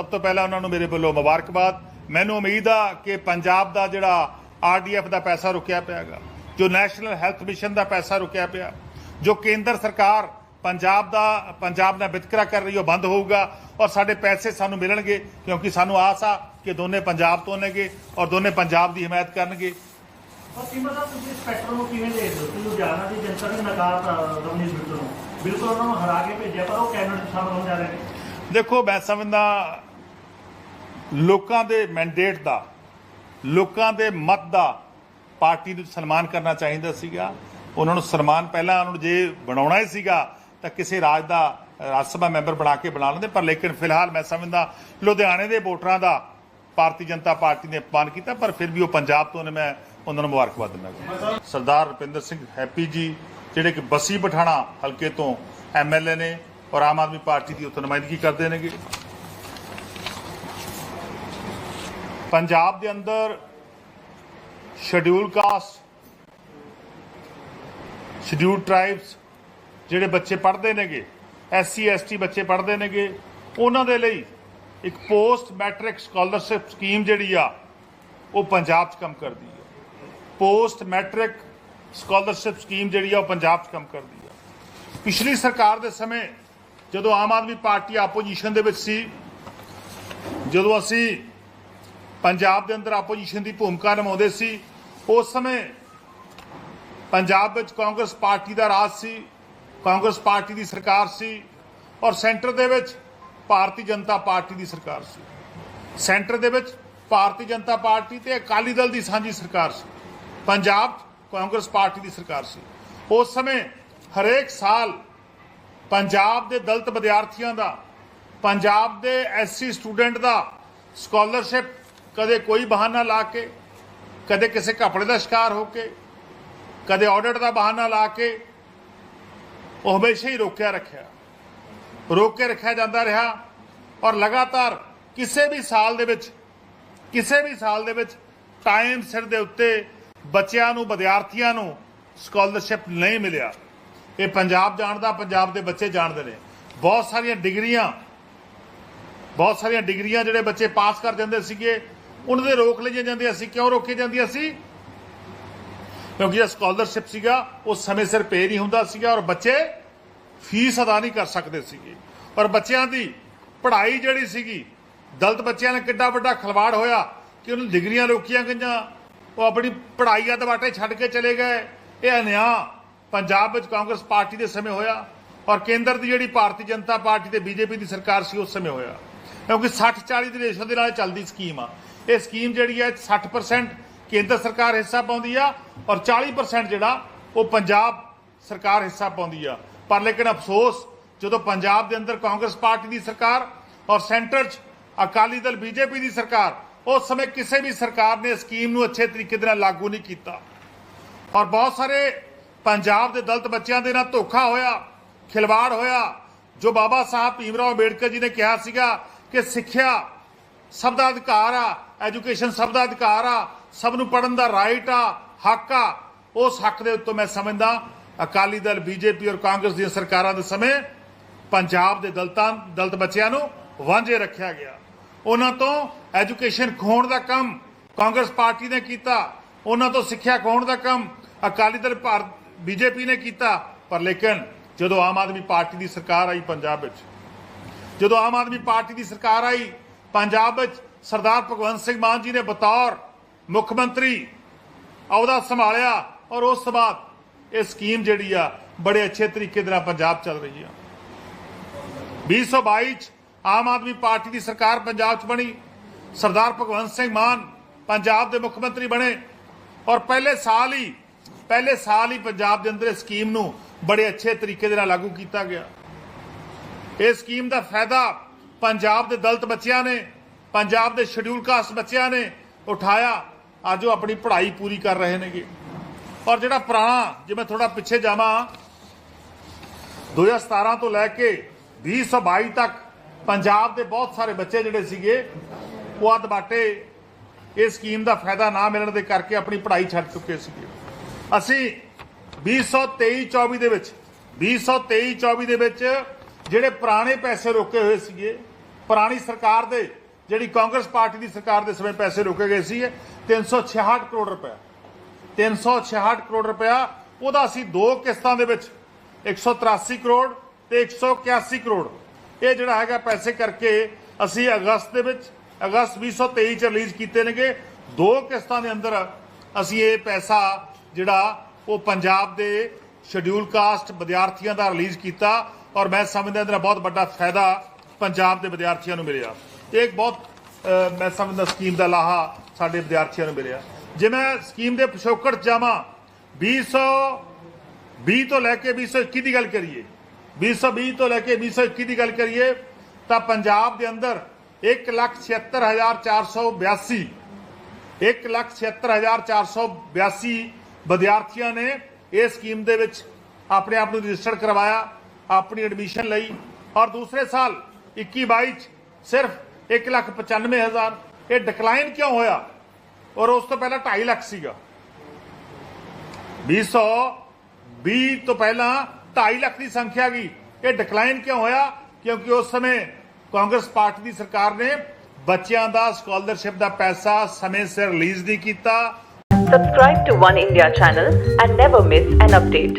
ਸਭ ਤੋਂ ਪਹਿਲਾਂ ਉਹਨਾਂ ਨੂੰ ਮੇਰੇ ਵੱਲੋਂ ਮੁਬਾਰਕਬਾਦ। ਮੈਨੂੰ ਉਮੀਦ ਆ ਕਿ ਪੰਜਾਬ ਦਾ ਜਿਹੜਾ ਆਰਡੀਐਫ ਦਾ ਪੈਸਾ ਰੁਕਿਆ ਪਿਆਗਾ ਜੋ ਨੈਸ਼ਨਲ ਹੈਲਥ ਮਿਸ਼ਨ ਦਾ ਪੈਸਾ ਰੁਕਿਆ ਪਿਆ ਜੋ ਕੇਂਦਰ ਸਰਕਾਰ ਪੰਜਾਬ ਦਾ ਪੰਜਾਬ ਨਾਲ ਵਿਤਕਰਾ ਕਰ ਰਹੀ ਉਹ ਬੰਦ ਹੋਊਗਾ ਔਰ ਸਾਡੇ ਪੈਸੇ ਸਾਨੂੰ ਮਿਲਣਗੇ ਕਿਉਂਕਿ ਸਾਨੂੰ ਆਸ ਆ ਕਿ ਦੋਨੇ ਪੰਜਾਬ ਤੋਂ ਨੇਗੇ ਔਰ ਦੋਨੇ ਪੰਜਾਬ ਦੀ ਹਮਾਇਤ ਕਰਨਗੇ। ਪਰ ਸੀਮਾ ਸਾਹਿਬ ਤੁਸੀਂ ਸਪੈਕਟਰ ਨੂੰ ਕਿਵੇਂ ਦੇਖਦੇ ਹੋ? ਕਿ ਲੁਧਿਆਣਾ ਦੀ ਜਨਤਾ ਨੇ ਨਕਾਰਤਾ ਰਵਨੀਤ ਬਿੱਟੂ ਨੂੰ ਬਿਲਕੁਲ ਉਹਨਾਂ ਨੂੰ ਹਰਾ ਕੇ ਭੇਜਿਆ ਪਰ ਉਹ ਕੈਬਨਿਟ 'ਚ ਸ਼ਾਮਲ ਹੋਣ ਜਾ ਰਹੇ ਨੇ। ਦੇਖੋ ਮੈਂ ਸਮਝਦਾ ਲੋਕਾਂ ਦੇ ਮੈਂਡੇਟ ਦਾ, ਲੋਕਾਂ ਦੇ ਮਤ ਦਾ ਪਾਰਟੀ ਨੂੰ ਸਨਮਾਨ ਕਰਨਾ ਚਾਹੀਦਾ ਸੀਗਾ। ਉਹਨਾਂ ਨੂੰ ਸਨਮਾਨ ਪਹਿਲਾਂ ਉਹਨਾਂ ਨੂੰ ਜੇ ਬਣਾਉਣਾ ਹੀ ਸੀਗਾ, ਤਾਂ ਕਿਸੇ ਰਾਜ ਦਾ, ਰਾਜ ਸਭਾ ਮੈਂਬਰ ਬਣਾ ਕੇ ਬਣਾ ਲੈਂਦੇ, ਪਰ ਲੇਕਿਨ ਫਿਲਹਾਲ ਮੈਂ ਸਮਝਦਾ ਲੁਧਿਆਣੇ ਦੇ ਵੋਟਰਾਂ ਦਾ ਭਾਰਤੀ ਜਨਤਾ ਪਾਰਟੀ ਨੇ ਅਪਮਾਨ ਕੀਤਾ, ਪਰ ਫਿਰ ਵੀ ਉਹ ਪੰਜਾਬ ਤੋਂ ਨੇ, ਮੈਂ ਉਹਨਾਂ ਨੂੰ ਮੁਬਾਰਕਬਾਦ ਦਿੰਦਾ ਸਰਦਾਰ ਰੁਪਿੰਦਰ ਸਿੰਘ ਹੈਪੀ ਜੀ, ਜਿਹੜੇ ਕਿ ਬਸੀ ਪਠਾਣਾ ਹਲਕੇ ਤੋਂ ਐਮਐਲਏ ਨੇ ਔਰ ਆਮ ਆਦਮੀ ਪਾਰਟੀ ਦੀ ਉੱਥੇ ਨੁਮਾਇੰਦਗੀ ਕਰਦੇ ਨੇਗੇ। ਪੰਜਾਬ ਦੇ ਅੰਦਰ ਸ਼ਡਿਊਲ ਕਾਸਟ ਸ਼ਡਿਊਲ ਟ੍ਰਾਈਬਸ ਜਿਹੜੇ ਬੱਚੇ ਪੜ੍ਹਦੇ ਨੇਗੇ ਐਸਸੀ ਐਸਟੀ ਬੱਚੇ ਪੜ੍ਹਦੇ ਨੇਗੇ, ਉਹਨਾਂ ਦੇ ਲਈ ਇੱਕ ਪੋਸਟ ਮੈਟ੍ਰਿਕ ਸਕਾਲਰਸ਼ਿਪ ਸਕੀਮ ਜਿਹੜੀ ਆ, ਉਹ ਪੰਜਾਬ 'ਚ ਕੰਮ ਕਰਦੀ ਹੈ ਪੋਸਟ ਮੈਟ੍ਰਿਕ ਸਕਾਲਰਸ਼ਿਪ ਸਕੀਮ ਜਿਹੜੀ ਆ, ਉਹ ਪੰਜਾਬ 'ਚ ਕੰਮ ਕਰਦੀ ਆ। ਪਿਛਲੀ ਸਰਕਾਰ ਦੇ ਸਮੇਂ ਜਦੋਂ ਆਮ ਆਦਮੀ ਪਾਰਟੀ ਆਪੋਜੀਸ਼ਨ ਦੇ ਵਿੱਚ ਸੀ, ਜਦੋਂ ਅਸੀਂ ਪੰਜਾਬ ਦੇ ਅੰਦਰ ਆਪੋਜੀਸ਼ਨ ਦੀ ਭੂਮਿਕਾ ਨਿਭਾਉਂਦੇ ਸੀ। ਉਸ ਸਮੇਂ ਪੰਜਾਬ ਵਿੱਚ ਕਾਂਗਰਸ ਪਾਰਟੀ ਦਾ ਰਾਜ ਸੀ, ਕਾਂਗਰਸ ਪਾਰਟੀ ਦੀ ਸਰਕਾਰ ਸੀ ਔਰ ਸੈਂਟਰ ਦੇ ਵਿੱਚ ਭਾਰਤੀ ਜਨਤਾ ਪਾਰਟੀ ਦੀ ਸਰਕਾਰ ਸੀ। ਸੈਂਟਰ ਦੇ ਵਿੱਚ ਭਾਰਤੀ ਜਨਤਾ ਪਾਰਟੀ ਤੇ ਅਕਾਲੀ ਦਲ ਦੀ ਸਾਂਝੀ ਸਰਕਾਰ ਸੀ। ਪੰਜਾਬ 'ਚ ਕਾਂਗਰਸ ਪਾਰਟੀ ਦੀ ਸਰਕਾਰ ਸੀ। ਉਸ ਸਮੇਂ ਹਰੇਕ ਸਾਲ ਪੰਜਾਬ ਦੇ ਦਲਤ ਵਿਦਿਆਰਥੀਆਂ ਦਾ, ਪੰਜਾਬ ਦੇ ਐਸਸੀ ਸਟੂਡੈਂਟ ਦਾ ਸਕਾਲਰਸ਼ਿਪ ਕਦੇ ਕੋਈ ਬਹਾਨਾ ਲਾ ਕੇ, ਕਦੇ ਕਿਸੇ ਕੱਪੜੇ ਦਾ ਸ਼ਿਕਾਰ ਹੋ ਕੇ, ਕਦੇ ਆਡਿਟ ਦਾ ਬਹਾਨਾ ਲਾ ਕੇ, ਉਹ ਹਮੇਸ਼ਾ ਹੀ ਰੋਕਿਆ ਰੱਖਿਆ। ਰੋਕ ਕੇ ਰੱਖਿਆ ਜਾਂਦਾ ਰਿਹਾ ਔਰ ਲਗਾਤਾਰ ਕਿਸੇ ਵੀ ਸਾਲ ਦੇ ਵਿੱਚ, ਕਿਸੇ ਵੀ ਸਾਲ ਦੇ ਵਿੱਚ ਟਾਈਮ ਸਿਰ ਦੇ ਉੱਤੇ ਬੱਚਿਆਂ ਨੂੰ, ਵਿਦਿਆਰਥੀਆਂ ਨੂੰ ਸਕਾਲਰਸ਼ਿਪ ਨਹੀਂ ਮਿਲਿਆ। ਇਹ ਪੰਜਾਬ ਜਾਣਦਾ, ਪੰਜਾਬ ਦੇ ਬੱਚੇ ਜਾਣਦੇ ਨੇ। ਬਹੁਤ ਸਾਰੀਆਂ ਡਿਗਰੀਆਂ, ਬਹੁਤ ਸਾਰੀਆਂ ਡਿਗਰੀਆਂ ਜਿਹੜੇ ਬੱਚੇ ਪਾਸ ਕਰ ਜਾਂਦੇ ਸੀਗੇ ਉਹਨਾਂ ਦੇ ਰੋਕ ਲਈਆਂ ਜਾਂਦੀਆਂ ਸੀ। ਕਿਉਂ ਰੋਕੇ ਜਾਂਦੀਆਂ ਸੀ? ਕਿਉਂਕਿ ਇਹ ਸਕਾਲਰਸ਼ਿਪ ਸੀਗਾ, ਉਹ ਸਮੇਂ ਸਿਰ ਪੇ ਨਹੀਂ ਹੁੰਦਾ ਸੀਗਾ ਔਰ ਬੱਚੇ ਫੀਸ ਅਦਾ ਨਹੀਂ ਕਰ ਸਕਦੇ ਸੀਗੇ। ਔਰ ਬੱਚਿਆਂ ਦੀ ਪੜ੍ਹਾਈ ਜਿਹੜੀ ਸੀਗੀ, ਦਲਤ ਬੱਚਿਆਂ ਨਾਲ ਕਿੱਡਾ ਵੱਡਾ ਖਲਵਾੜ ਹੋਇਆ ਕਿ ਉਹਨਾਂ ਡਿਗਰੀਆਂ ਰੋਕੀਆਂ ਗਈਆਂ। ਉਹ ਆਪਣੀ ਪੜ੍ਹਾਈ ਅਧ ਬਾਟੇ ਛੱਡ ਕੇ ਚਲੇ ਗਏ। ਇਹ ਅਨਿਆ ਪੰਜਾਬ ਵਿੱਚ ਕਾਂਗਰਸ ਪਾਰਟੀ ਦੇ ਸਮੇਂ ਹੋਇਆ ਔਰ ਕੇਂਦਰ ਦੀ ਜਿਹੜੀ ਭਾਰਤੀ ਜਨਤਾ ਪਾਰਟੀ ਤੇ ਬੀਜੇਪੀ ਦੀ ਸਰਕਾਰ ਸੀ, ਉਸ ਸਮੇਂ ਹੋਇਆ। ਕਿਉਂਕਿ 60 40 ਦੇ ਰੇਸ਼ੋ ਦੇ ਨਾਲ ਚੱਲਦੀ ਸਕੀਮ ਆ। ਇਹ ਸਕੀਮ ਜਿਹੜੀ ਹੈ 60% ਕੇਂਦਰ ਸਰਕਾਰ ਹਿੱਸਾ ਪਾਉਂਦੀ ਆ ਔਰ 40% ਜਿਹੜਾ ਉਹ ਪੰਜਾਬ ਸਰਕਾਰ ਹਿੱਸਾ ਪਾਉਂਦੀ ਆ। ਪਰ ਲੇਕਿਨ ਅਫਸੋਸ, ਜਦੋਂ ਪੰਜਾਬ ਦੇ ਅੰਦਰ ਕਾਂਗਰਸ ਪਾਰਟੀ ਦੀ ਸਰਕਾਰ ਔਰ ਸੈਂਟਰ 'ਚ ਅਕਾਲੀ ਦਲ ਬੀਜੇਪੀ ਦੀ ਸਰਕਾਰ, ਉਸ ਸਮੇਂ ਕਿਸੇ ਵੀ ਸਰਕਾਰ ਨੇ ਸਕੀਮ ਨੂੰ ਅੱਛੇ ਤਰੀਕੇ ਦੇ ਨਾਲ ਲਾਗੂ ਨਹੀਂ ਕੀਤਾ। ਔਰ ਬਹੁਤ ਸਾਰੇ ਪੰਜਾਬ ਦੇ ਦਲਤ ਬੱਚਿਆਂ ਦੇ ਨਾਲ ਧੋਖਾ ਹੋਇਆ, ਖਿਲਵਾੜ ਹੋਇਆ, ਜੋ ਬਾਬਾ ਸਾਹਿਬ ਭੀਮ ਰਾਓ ਅੰਬੇਡਕਰ ਜੀ ਨੇ ਕਿਹਾ ਸੀਗਾ ਕਿ ਸਿੱਖਿਆ ਸਭ ਦਾ ਅਧਿਕਾਰ ਆ ਐਜੂਕੇਸ਼ਨ ਸਭ ਦਾ ਅਧਿਕਾਰ ਆ, ਸਭ ਨੂੰ ਪੜਨ ਦਾ ਰਾਈਟ ਆ, ਹੱਕ ਆ। ਉਸ ਹੱਕ ਦੇ ਉੱਤੇ ਮੈਂ ਸਮਝਦਾ ਅਕਾਲੀ ਦਲ, ਬੀਜੇਪੀ ਔਰ ਕਾਂਗਰਸ ਦੀਆਂ ਸਰਕਾਰਾਂ ਦੇ ਸਮੇਂ ਪੰਜਾਬ ਦੇ ਦਲਤਾਂ, ਦਲਤ ਬੱਚਿਆਂ ਨੂੰ ਵਾਂਝੇ ਰੱਖਿਆ ਗਿਆ। ਉਹਨਾਂ ਤੋਂ ਐਜੂਕੇਸ਼ਨ ਖੋਣ ਦਾ ਕੰਮ ਕਾਂਗਰਸ ਪਾਰਟੀ ਨੇ ਕੀਤਾ। ਉਹਨਾਂ ਤੋਂ ਸਿੱਖਿਆ ਖੋਣ ਦਾ ਕੰਮ ਅਕਾਲੀ ਦਲ ਭਾਰਤ ਬੀਜੇਪੀ ਨੇ ਕੀਤਾ। ਪਰ ਲੇਕਿਨ ਜਦੋਂ ਆਮ ਆਦਮੀ ਪਾਰਟੀ ਦੀ ਸਰਕਾਰ ਆਈ ਪੰਜਾਬ ਵਿੱਚ, ਜਦੋਂ ਆਮ ਆਦਮੀ ਪਾਰਟੀ ਦੀ ਸਰਕਾਰ ਆਈ, ਪੰਜਾਬ ਵਿੱਚ ਸਰਦਾਰ ਭਗਵੰਤ ਸਿੰਘ ਮਾਨ ਜੀ ਨੇ ਬਤੌਰ ਮੁੱਖ ਮੰਤਰੀ ਅਹੁਦਾ ਸੰਭਾਲਿਆ ਔਰ ਉਸ ਤੋਂ ਬਾਅਦ ਇਹ ਸਕੀਮ ਜਿਹੜੀ ਆ, ਬੜੇ ਅੱਛੇ ਤਰੀਕੇ ਦੇ ਨਾਲ ਪੰਜਾਬ ਚੱਲ ਰਹੀ ਆ। 2022 ਚ ਆਮ ਆਦਮੀ ਪਾਰਟੀ ਦੀ ਸਰਕਾਰ ਪੰਜਾਬ 'ਚ ਬਣੀ, ਸਰਦਾਰ ਭਗਵੰਤ ਸਿੰਘ ਮਾਨ ਪੰਜਾਬ ਦੇ ਮੁੱਖ ਮੰਤਰੀ ਬਣੇ ਔਰ ਪਹਿਲੇ ਸਾਲ ਹੀ, ਪਹਿਲੇ ਸਾਲ ਹੀ ਪੰਜਾਬ ਦੇ ਅੰਦਰ ਇਸ ਸਕੀਮ ਨੂੰ ਬੜੇ ਅੱਛੇ ਤਰੀਕੇ ਦੇ ਨਾਲ ਲਾਗੂ ਕੀਤਾ ਗਿਆ। ਇਹ ਸਕੀਮ ਦਾ ਫਾਇਦਾ ਪੰਜਾਬ ਦੇ ਦਲਤ ਬੱਚਿਆਂ ਨੇ ਪੰਜਾਬ ਦੇ ਸ਼ਡਿਊਲ ਕਾਸਟ ਬੱਚਿਆਂ ਨੇ ਉਠਾਇਆ। ਅੱਜ ਉਹ ਆਪਣੀ ਪੜ੍ਹਾਈ ਪੂਰੀ ਕਰ ਰਹੇ ਨੇਗੇ। ਔਰ ਜਿਹੜਾ ਪੁਰਾਣਾ, ਜੇ ਮੈਂ ਥੋੜਾ ਪਿੱਛੇ ਜਾਵਾਂ 2017 ਤੋਂ ਲੈ ਕੇ 2022 ਤੱਕ ਪੰਜਾਬ ਦੇ ਬਹੁਤ ਸਾਰੇ ਬੱਚੇ ਜਿਹੜੇ ਸੀਗੇ, ਉਹ ਅੱਧ ਬਾਟੇ ਇਹ ਸਕੀਮ ਦਾ ਫਾਇਦਾ ਨਾ ਮਿਲਣ ਦੇ ਕਰਕੇ ਆਪਣੀ ਪੜ੍ਹਾਈ ਛੱਡ ਚੁੱਕੇ ਸੀਗੇ। ਅਸੀਂ 2023-24 ਦੇ ਵਿੱਚ 2023-24 ਦੇ ਵਿੱਚ ਜਿਹੜੇ ਪੁਰਾਣੇ ਪੈਸੇ ਰੋਕੇ ਹੋਏ ਸੀਗੇ, ਪੁਰਾਣੀ ਸਰਕਾਰ ਦੇ ਜਿਹੜੀ ਕਾਂਗਰਸ ਪਾਰਟੀ ਦੀ ਸਰਕਾਰ ਦੇ ਸਮੇਂ ਪੈਸੇ ਰੋਕੇ ਗਏ ਸੀ 366 ਕਰੋੜ ਰੁਪਏ 366 ਕਰੋੜ ਰੁਪਇਆ, ਉਹਦਾ ਅਸੀਂ ਦੋ ਕਿਸ਼ਤਾਂ ਦੇ ਵਿੱਚ 183 ਕਰੋੜ ਤੇ 181 ਕਰੋੜ। ਇਹ ਜਿਹੜਾ ਹੈਗਾ ਪੈਸੇ ਕਰਕੇ ਅਸੀਂ ਅਗਸਤ ਦੇ ਵਿੱਚ, ਅਗਸਤ 2023 ਚ ਰਿਲੀਜ਼ ਕੀਤੇ ਨੇਗੇ। ਦੋ ਕਿਸ਼ਤਾਂ ਦੇ ਅੰਦਰ ਅਸੀਂ ਇਹ ਪੈਸਾ ਜਿਹੜਾ ਉਹ ਪੰਜਾਬ ਦੇ ਸ਼ਡਿਊਲ ਕਾਸਟ ਵਿਦਿਆਰਥੀਆਂ ਦਾ ਰਿਲੀਜ਼ ਕੀਤਾ ਔਰ ਮੈਂ ਸਮਝਦਾ ਇਹਦਾ ਬਹੁਤ ਵੱਡਾ ਫਾਇਦਾ ਪੰਜਾਬ ਦੇ ਵਿਦਿਆਰਥੀਆਂ ਨੂੰ ਮਿਲਿਆ। ਇਹ ਇੱਕ ਬਹੁਤ ਮੈਂ ਸਮਝਦਾ ਸਕੀਮ ਦਾ ਲਾਹਾ ਸਾਡੇ ਵਿਦਿਆਰਥੀਆਂ ਨੂੰ ਮਿਲਿਆ। ਜੇ ਮੈਂ ਸਕੀਮ ਦੇ ਪਿਛੋਕੜ 'ਚ ਜਾਵਾਂ 2020 ਤੋਂ ਲੈ ਕੇ 2021 ਦੀ ਗੱਲ ਕਰੀਏ 2020 ਤੋਂ ਲੈ ਕੇ 2021 ਦੀ ਗੱਲ ਕਰੀਏ, ਤਾਂ ਪੰਜਾਬ ਦੇ ਅੰਦਰ 176482 176482 ਵਿਦਿਆਰਥੀਆਂ ਨੇ ਇਸ ਸਕੀਮ ਦੇ ਵਿੱਚ ਆਪਣੇ ਆਪ ਨੂੰ ਰਜਿਸਟਰ ਕਰਵਾਇਆ, ਆਪਣੀ ਐਡਮਿਸ਼ਨ ਲਈ। ਔਰ ਦੂਸਰੇ ਸਾਲ 21 22 ਚ ਸਿਰਫ 195000 ਇਹ ਡਿਕਲਾਈਨ ਕਿਉਂ ਹੋਇਆ ਔਰ ਉਸ ਤੋਂ ਪਹਿਲਾਂ 2.5 ਲੱਖ ਸੀਗਾ 220 ਤੋਂ ਪਹਿਲਾਂ 2.5 ਲੱਖ ਦੀ ਸੰਖਿਆ ਗਈ ਇਹ ਡਿਕਲਾਈਨ ਕਿਉਂ ਹੋਇਆ ਕਿਉਂਕਿ ਉਸ ਸਮੇਂ ਕਾਂਗਰਸ ਪਾਰਟੀ ਦੀ ਸਰਕਾਰ ਨੇ ਬੱਚਿਆਂ ਦਾ ਸਕਾਲਰਸ਼ਿਪ ਦਾ ਪੈਸਾ ਸਮੇਂ ਸਿਰ ਰਿਲੀਜ਼ ਨਹੀਂ ਕੀਤਾ Subscribe to One India channel and never miss an update.